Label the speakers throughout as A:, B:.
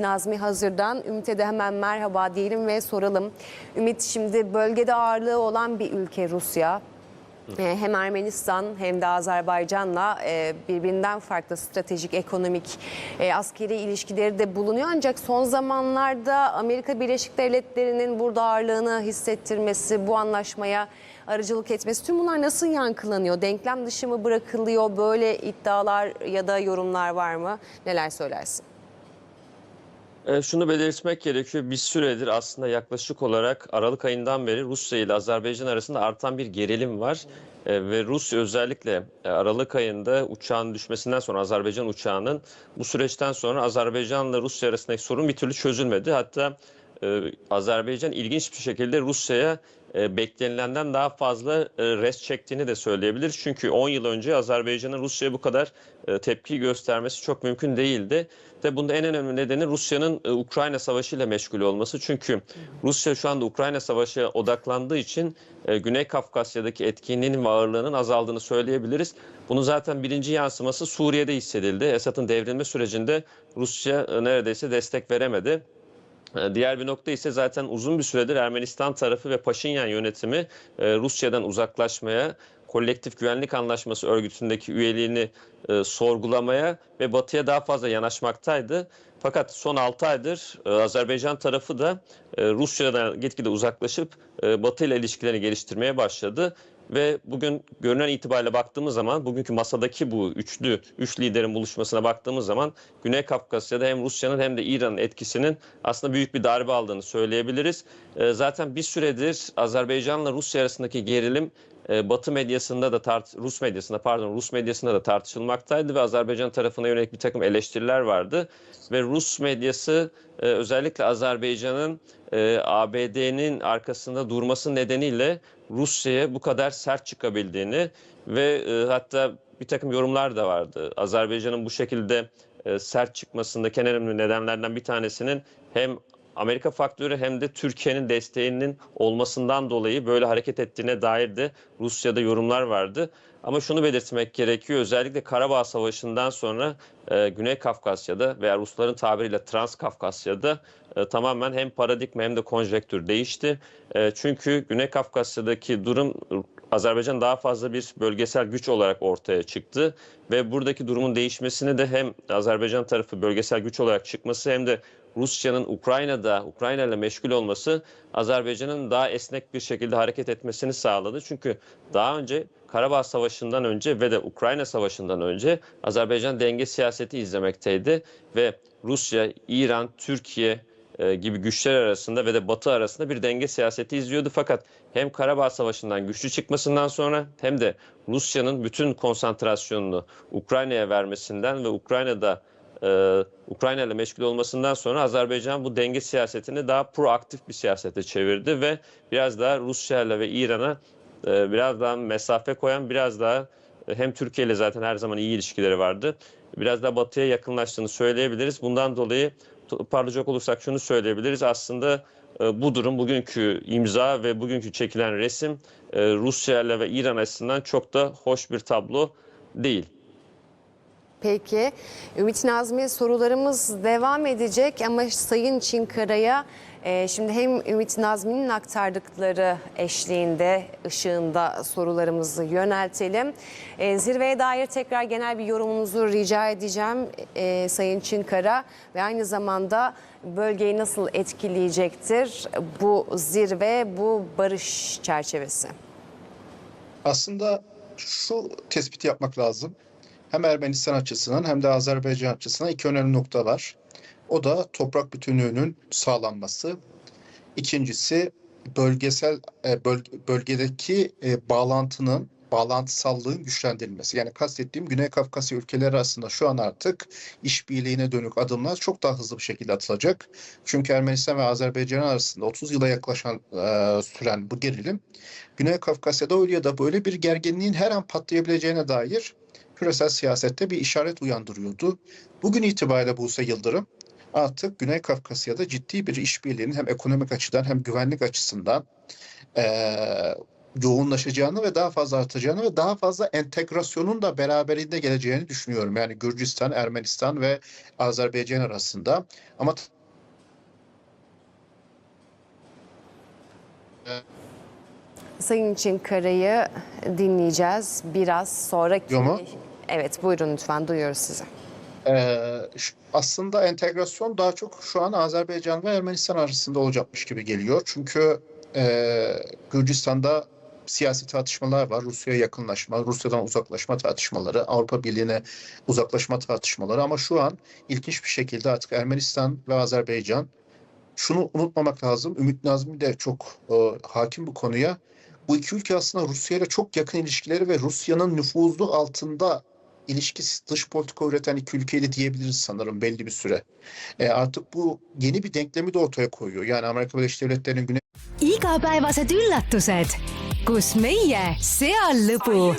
A: Nazmi Hazır'dan Ümit'e de hemen merhaba diyelim ve soralım. Ümit şimdi bölgede ağırlığı olan bir ülke Rusya. Ee, Hem Ermenistan hem de Azerbaycan'la e, birbirinden farklı stratejik, ekonomik, e, askeri ilişkileri de bulunuyor. Ancak son zamanlarda Amerika Birleşik Devletleri'nin burada ağırlığını hissettirmesi, bu anlaşmaya aracılık etmesi tüm bunlar nasıl yankılanıyor? Denklem dışı mı bırakılıyor? Böyle iddialar ya da yorumlar var mı? Neler söylersin?
B: E, Şunu belirtmek gerekiyor. Bir süredir aslında yaklaşık olarak Aralık ayından beri Rusya ile Azerbaycan arasında artan bir gerilim var. E, Ve Rusya özellikle e, Aralık ayında uçağın düşmesinden sonra Azerbaycan uçağının bu süreçten sonra Azerbaycan ile Rusya arasındaki sorun bir türlü çözülmedi. Hatta e, Azerbaycan ilginç bir şekilde Rusya'ya e, beklenilenden daha fazla e, res çektiğini de söyleyebiliriz. Çünkü 10 yıl önce Azerbaycan'ın Rusya'ya bu kadar e, tepki göstermesi çok mümkün değildi. Ve bunda en önemli nedeni Rusya'nın e, Ukrayna Savaşı ile meşgul olması. Çünkü Rusya şu anda Ukrayna Savaşı odaklandığı için e, Güney Kafkasya'daki etkinliğinin ve ağırlığının azaldığını söyleyebiliriz. Bunun zaten birinci yansıması Suriye'de hissedildi. Esad'ın devrilme sürecinde Rusya neredeyse destek veremedi. E, Diğer bir nokta ise zaten uzun bir süredir Ermenistan tarafı ve Paşinyan yönetimi e, Rusya'dan uzaklaşmaya, kolektif güvenlik anlaşması örgütündeki üyeliğini e, sorgulamaya ve batıya daha fazla yanaşmaktaydı. Fakat son 6 aydır Azerbaycan tarafı da Rusya'dan gitgide uzaklaşıp Batı ile ilişkilerini geliştirmeye başladı. Ve bugün görünen itibariyle baktığımız zaman bugünkü masadaki bu üçlü, üç liderin buluşmasına baktığımız zaman Güney Kafkasya'da hem Rusya'nın hem de İran'ın etkisinin aslında büyük bir darbe aldığını söyleyebiliriz. E, Zaten bir süredir Azerbaycan'la Rusya arasındaki gerilim e, Batı medyasında da tart Rus medyasında pardon Rus medyasında da tartışılmaktaydı ve Azerbaycan tarafına yönelik bir takım eleştiriler vardı ve Rus medyası e, özellikle Azerbaycan'ın e, ABD'nin arkasında durması nedeniyle Rusya'ya bu kadar sert çıkabildiğini ve hatta bir takım yorumlar da vardı. Azerbaycan'ın bu şekilde sert çıkmasındaki en önemli nedenlerden bir tanesinin hem Amerika faktörü hem de Türkiye'nin desteğinin olmasından dolayı böyle hareket ettiğine dair de Rusya'da yorumlar vardı. Ama şunu belirtmek gerekiyor. Özellikle Karabağ Savaşı'ndan sonra e, Güney Kafkasya'da veya Rusların tabiriyle Trans Kafkasya'da e, tamamen hem paradigma hem de konjektür değişti. E, çünkü Güney Kafkasya'daki durum Azerbaycan daha fazla bir bölgesel güç olarak ortaya çıktı ve buradaki durumun değişmesini de hem Azerbaycan tarafı bölgesel güç olarak çıkması hem de Rusya'nın Ukrayna'da Ukrayna ile meşgul olması Azerbaycan'ın daha esnek bir şekilde hareket etmesini sağladı. Çünkü daha önce Karabağ Savaşı'ndan önce ve de Ukrayna Savaşı'ndan önce Azerbaycan denge siyaseti izlemekteydi ve Rusya, İran, Türkiye e, gibi güçler arasında ve de Batı arasında bir denge siyaseti izliyordu. Fakat hem Karabağ Savaşı'ndan güçlü çıkmasından sonra hem de Rusya'nın bütün konsantrasyonunu Ukrayna'ya vermesinden ve Ukrayna'da e, Ukrayna ile meşgul olmasından sonra Azerbaycan bu denge siyasetini daha proaktif bir siyasete çevirdi ve biraz daha Rusya ile ve İran'a e, biraz daha mesafe koyan, biraz daha e, hem Türkiye ile zaten her zaman iyi ilişkileri vardı. Biraz daha batıya yakınlaştığını söyleyebiliriz. Bundan dolayı toparlayacak olursak şunu söyleyebiliriz. Aslında e, bu durum bugünkü imza ve bugünkü çekilen resim e, Rusya ile ve İran açısından çok da hoş bir tablo değil.
A: Peki Ümit Nazmi sorularımız devam edecek ama Sayın Çinkara'ya e, şimdi hem Ümit Nazmi'nin aktardıkları eşliğinde ışığında sorularımızı yöneltelim. E, zirveye dair tekrar genel bir yorumunuzu rica edeceğim e, Sayın Çinkara ve aynı zamanda bölgeyi nasıl etkileyecektir bu zirve, bu barış çerçevesi?
C: Aslında şu tespiti yapmak lazım. Hem Ermenistan açısından hem de Azerbaycan açısından iki önemli nokta var. O da toprak bütünlüğünün sağlanması. İkincisi bölgesel e, böl- bölgedeki e, bağlantının bağlantısallığın güçlendirilmesi. Yani kastettiğim Güney Kafkasya ülkeleri arasında şu an artık işbirliğine dönük adımlar çok daha hızlı bir şekilde atılacak. Çünkü Ermenistan ve Azerbaycan arasında 30 yıla yaklaşan e, süren bu gerilim Güney Kafkasya'da öyle ya da böyle bir gerginliğin her an patlayabileceğine dair küresel siyasette bir işaret uyandırıyordu. Bugün itibariyle Buse Yıldırım artık Güney Kafkasya'da ciddi bir işbirliğinin hem ekonomik açıdan hem güvenlik açısından eee, yoğunlaşacağını ve daha fazla artacağını ve daha fazla entegrasyonun da beraberinde geleceğini düşünüyorum. Yani Gürcistan, Ermenistan ve Azerbaycan arasında. Ama
A: Sayın Çinkara'yı dinleyeceğiz biraz sonraki...
C: Yok mu?
A: Evet buyurun lütfen duyuyoruz sizi.
C: Ee, aslında entegrasyon daha çok şu an Azerbaycan ve Ermenistan arasında olacakmış gibi geliyor. Çünkü e, Gürcistan'da siyasi tartışmalar var. Rusya'ya yakınlaşma, Rusya'dan uzaklaşma tartışmaları, Avrupa Birliği'ne uzaklaşma tartışmaları. Ama şu an ilginç bir şekilde artık Ermenistan ve Azerbaycan şunu unutmamak lazım. Ümit Nazmi de çok e, hakim bu konuya. Bu iki ülke aslında Rusya ile çok yakın ilişkileri ve Rusya'nın nüfuzlu altında ilişkisiz dış politika üreten iki ülkeyle diyebiliriz sanırım belli bir süre. E, artık bu yeni bir denklemi de ortaya koyuyor. Yani Amerika Birleşik Devletleri'nin Güney
D: igapäevased üllatused, kus meie seal lõbu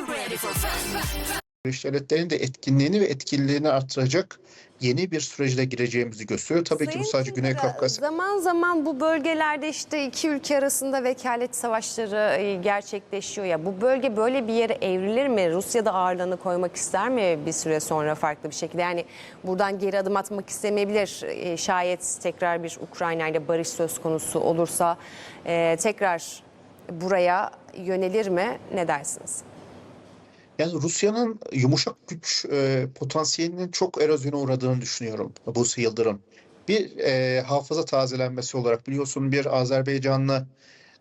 C: Birleşik Devletleri'nin de etkinliğini ve etkililiğini artıracak yeni bir sürece gireceğimizi gösteriyor. Tabii ki bu
A: Sayın
C: sadece Güney Kafkasya.
A: Zaman zaman bu bölgelerde işte iki ülke arasında vekalet savaşları e, gerçekleşiyor ya. Bu bölge böyle bir yere evrilir mi? Rusya da ağırlığını koymak ister mi bir süre sonra farklı bir şekilde? Yani buradan geri adım atmak istemeyebilir. E, Şayet tekrar bir Ukrayna ile barış söz konusu olursa e, tekrar buraya yönelir mi? Ne dersiniz?
C: Yani Rusya'nın yumuşak güç e, potansiyelinin çok erozyona uğradığını düşünüyorum Buse Yıldırım. Bir e, hafıza tazelenmesi olarak biliyorsun bir Azerbaycanlı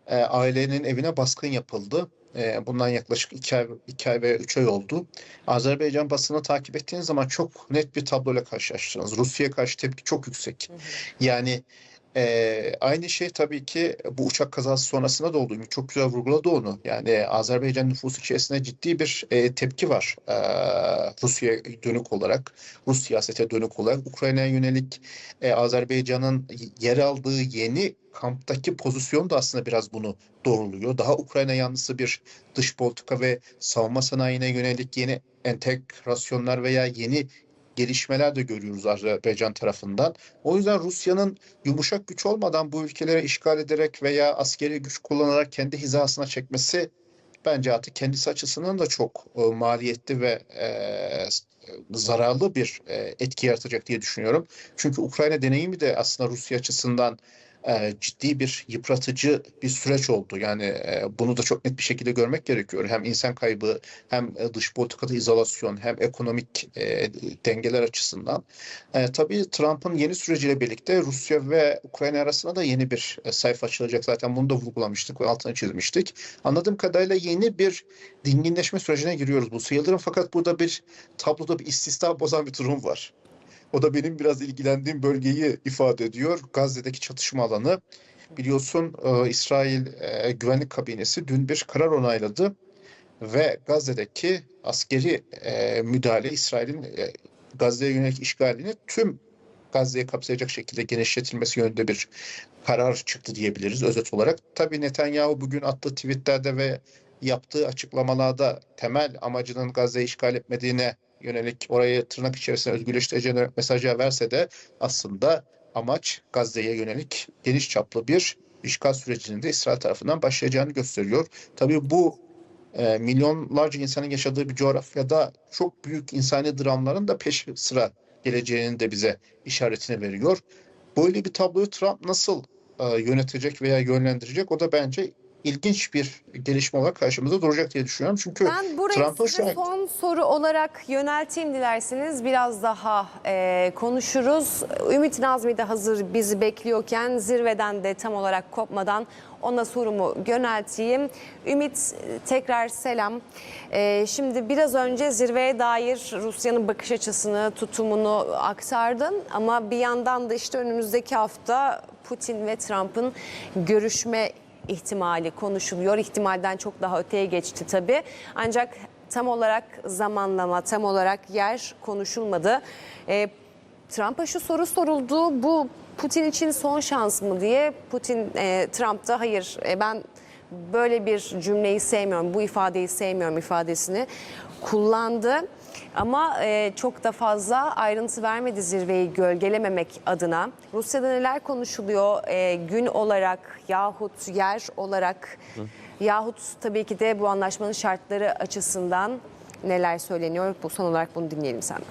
C: e, ailenin evine baskın yapıldı. E, bundan yaklaşık iki ay, iki ay veya üç ay oldu. Azerbaycan basını takip ettiğiniz zaman çok net bir tabloyla karşılaştınız. Rusya'ya karşı tepki çok yüksek. Yani e, aynı şey tabii ki bu uçak kazası sonrasında da oldu. Çok güzel vurguladı onu. Yani Azerbaycan nüfusu içerisinde ciddi bir e, tepki var. E, Rusya'ya dönük olarak, Rus siyasete dönük olarak. Ukrayna'ya yönelik e, Azerbaycan'ın yer aldığı yeni kamptaki pozisyon da aslında biraz bunu doğruluyor. Daha Ukrayna yanlısı bir dış politika ve savunma sanayine yönelik yeni entegrasyonlar veya yeni gelişmeler de görüyoruz Azerbaycan tarafından. O yüzden Rusya'nın yumuşak güç olmadan bu ülkelere işgal ederek veya askeri güç kullanarak kendi hizasına çekmesi bence artık kendisi açısından da çok e, maliyetli ve e, zararlı bir e, etki yaratacak diye düşünüyorum. Çünkü Ukrayna deneyimi de aslında Rusya açısından e, ciddi bir yıpratıcı bir süreç oldu. Yani e, bunu da çok net bir şekilde görmek gerekiyor. Hem insan kaybı hem e, dış politikada izolasyon hem ekonomik e, dengeler açısından. E, tabii Trump'ın yeni süreciyle birlikte Rusya ve Ukrayna arasında da yeni bir e, sayfa açılacak. Zaten bunu da vurgulamıştık ve altını çizmiştik. Anladığım kadarıyla yeni bir dinginleşme sürecine giriyoruz bu Yıldırım. Fakat burada bir tabloda bir istisna bozan bir durum var. O da benim biraz ilgilendiğim bölgeyi ifade ediyor. Gazze'deki çatışma alanı. Biliyorsun e, İsrail e, Güvenlik Kabinesi dün bir karar onayladı ve Gazze'deki askeri e, müdahale İsrail'in e, Gazze'ye yönelik işgalini tüm Gazze'yi kapsayacak şekilde genişletilmesi yönünde bir karar çıktı diyebiliriz özet olarak. Tabii Netanyahu bugün attığı tweetlerde ve yaptığı açıklamalarda temel amacının Gazze'yi işgal etmediğine yönelik orayı tırnak içerisinde özgürleştireceğine mesajı verse de aslında amaç Gazze'ye yönelik geniş çaplı bir işgal sürecinin de İsrail tarafından başlayacağını gösteriyor. Tabii bu e, milyonlarca insanın yaşadığı bir coğrafyada çok büyük insani dramların da peş sıra geleceğini de bize işaretini veriyor. Böyle bir tabloyu Trump nasıl e, yönetecek veya yönlendirecek o da bence ilginç bir gelişme olarak karşımıza duracak diye düşünüyorum. Çünkü
A: Ben burayı
C: Trump'ın
A: size
C: an
A: son soru olarak yönelteyim dilerseniz. Biraz daha e, konuşuruz. Ümit Nazmi de hazır bizi bekliyorken zirveden de tam olarak kopmadan ona sorumu yönelteyim. Ümit tekrar selam. E, şimdi biraz önce zirveye dair Rusya'nın bakış açısını, tutumunu aktardın. Ama bir yandan da işte önümüzdeki hafta Putin ve Trump'ın görüşme ihtimali konuşuluyor. İhtimalden çok daha öteye geçti tabii. Ancak tam olarak zamanlama, tam olarak yer konuşulmadı. Ee, Trump'a şu soru soruldu. Bu Putin için son şans mı diye. Putin e, Trump da hayır e, ben böyle bir cümleyi sevmiyorum, bu ifadeyi sevmiyorum ifadesini kullandı. Ama e, çok da fazla ayrıntı vermedi zirveyi gölgelememek adına. Rusya'da neler konuşuluyor e, gün olarak yahut yer olarak yahut tabii ki de bu anlaşmanın şartları açısından neler söyleniyor? Bu son olarak bunu dinleyelim senden.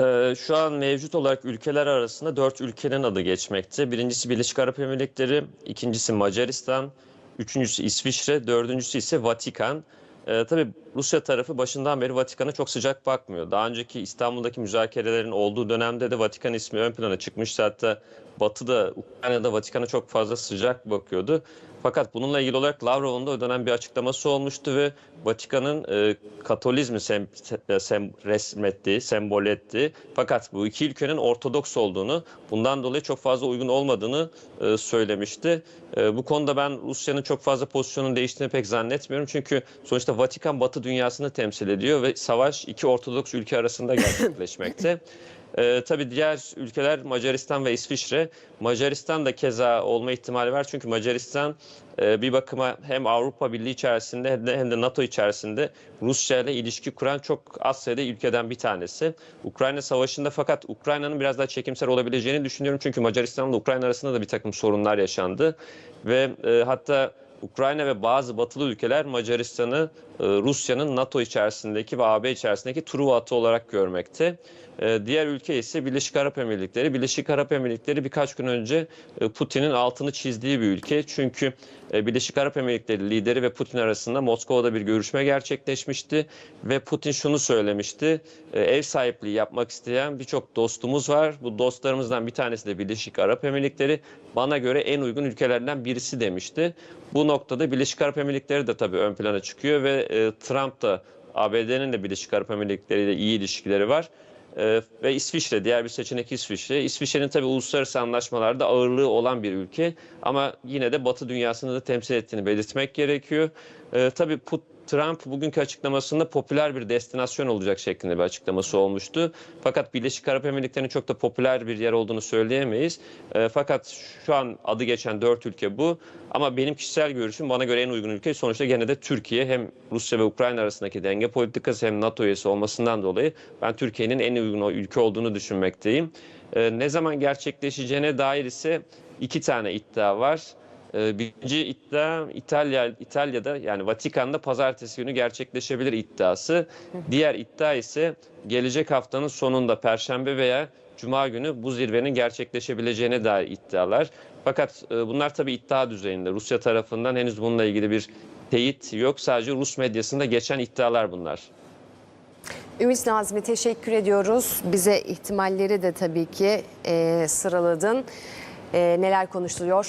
B: Ee, Şu an mevcut olarak ülkeler arasında dört ülkenin adı geçmekte. Birincisi Birleşik Arap Emirlikleri, ikincisi Macaristan, üçüncüsü İsviçre, dördüncüsü ise Vatikan. Ee, tabii Rusya tarafı başından beri Vatikan'a çok sıcak bakmıyor. Daha önceki İstanbul'daki müzakerelerin olduğu dönemde de Vatikan ismi ön plana çıkmıştı. Hatta Batı'da, Ukrayna'da Vatikan'a çok fazla sıcak bakıyordu. Fakat bununla ilgili olarak Lavrov'un da o dönem bir açıklaması olmuştu ve Vatikan'ın e, Katolizmi sem, sem, resmetti, sembol etti. Fakat bu iki ülkenin Ortodoks olduğunu, bundan dolayı çok fazla uygun olmadığını e, söylemişti. E, bu konuda ben Rusya'nın çok fazla pozisyonun değiştiğini pek zannetmiyorum. Çünkü sonuçta Vatikan Batı dünyasını temsil ediyor ve savaş iki Ortodoks ülke arasında gerçekleşmekte. Ee, tabii diğer ülkeler Macaristan ve İsviçre. Macaristan da keza olma ihtimali var. Çünkü Macaristan e, bir bakıma hem Avrupa Birliği içerisinde hem de, hem de NATO içerisinde Rusya ile ilişki kuran çok az sayıda ülkeden bir tanesi. Ukrayna Savaşı'nda fakat Ukrayna'nın biraz daha çekimsel olabileceğini düşünüyorum. Çünkü Macaristan'la Ukrayna arasında da bir takım sorunlar yaşandı. Ve e, hatta Ukrayna ve bazı batılı ülkeler Macaristan'ı e, Rusya'nın NATO içerisindeki ve AB içerisindeki Truva atı olarak görmekte. E, Diğer ülke ise Birleşik Arap Emirlikleri. Birleşik Arap Emirlikleri birkaç gün önce e, Putin'in altını çizdiği bir ülke. Çünkü e, Birleşik Arap Emirlikleri lideri ve Putin arasında Moskova'da bir görüşme gerçekleşmişti. Ve Putin şunu söylemişti. e, Ev sahipliği yapmak isteyen birçok dostumuz var. Bu dostlarımızdan bir tanesi de Birleşik Arap Emirlikleri. Bana göre en uygun ülkelerden birisi demişti. Bu noktada Birleşik Arap Emirlikleri de tabii ön plana çıkıyor ve e, Trump da ABD'nin de Birleşik Arap Emirlikleri ile iyi ilişkileri var. Ee, ve İsviçre, diğer bir seçenek İsviçre. İsviçre'nin tabii uluslararası anlaşmalarda ağırlığı olan bir ülke ama yine de Batı dünyasını da temsil ettiğini belirtmek gerekiyor. Ee, tabii Put- Trump bugünkü açıklamasında popüler bir destinasyon olacak şeklinde bir açıklaması olmuştu. Fakat Birleşik Arap Emirlikleri'nin çok da popüler bir yer olduğunu söyleyemeyiz. Ee, fakat şu an adı geçen dört ülke bu. Ama benim kişisel görüşüm bana göre en uygun ülke sonuçta gene de Türkiye. Hem Rusya ve Ukrayna arasındaki denge politikası hem NATO üyesi olmasından dolayı ben Türkiye'nin en uygun ülke olduğunu düşünmekteyim. Ee, ne zaman gerçekleşeceğine dair ise iki tane iddia var. Ee, Birinci iddia İtalya İtalya'da yani Vatikan'da pazartesi günü gerçekleşebilir iddiası. Diğer iddia ise gelecek haftanın sonunda Perşembe veya Cuma günü bu zirvenin gerçekleşebileceğine dair iddialar. Fakat e, bunlar tabii iddia düzeyinde. Rusya tarafından henüz bununla ilgili bir teyit yok. Sadece Rus medyasında geçen iddialar bunlar.
A: Ümit Nazmi teşekkür ediyoruz. Bize ihtimalleri de tabii ki e, sıraladın. E, neler konuşuluyor?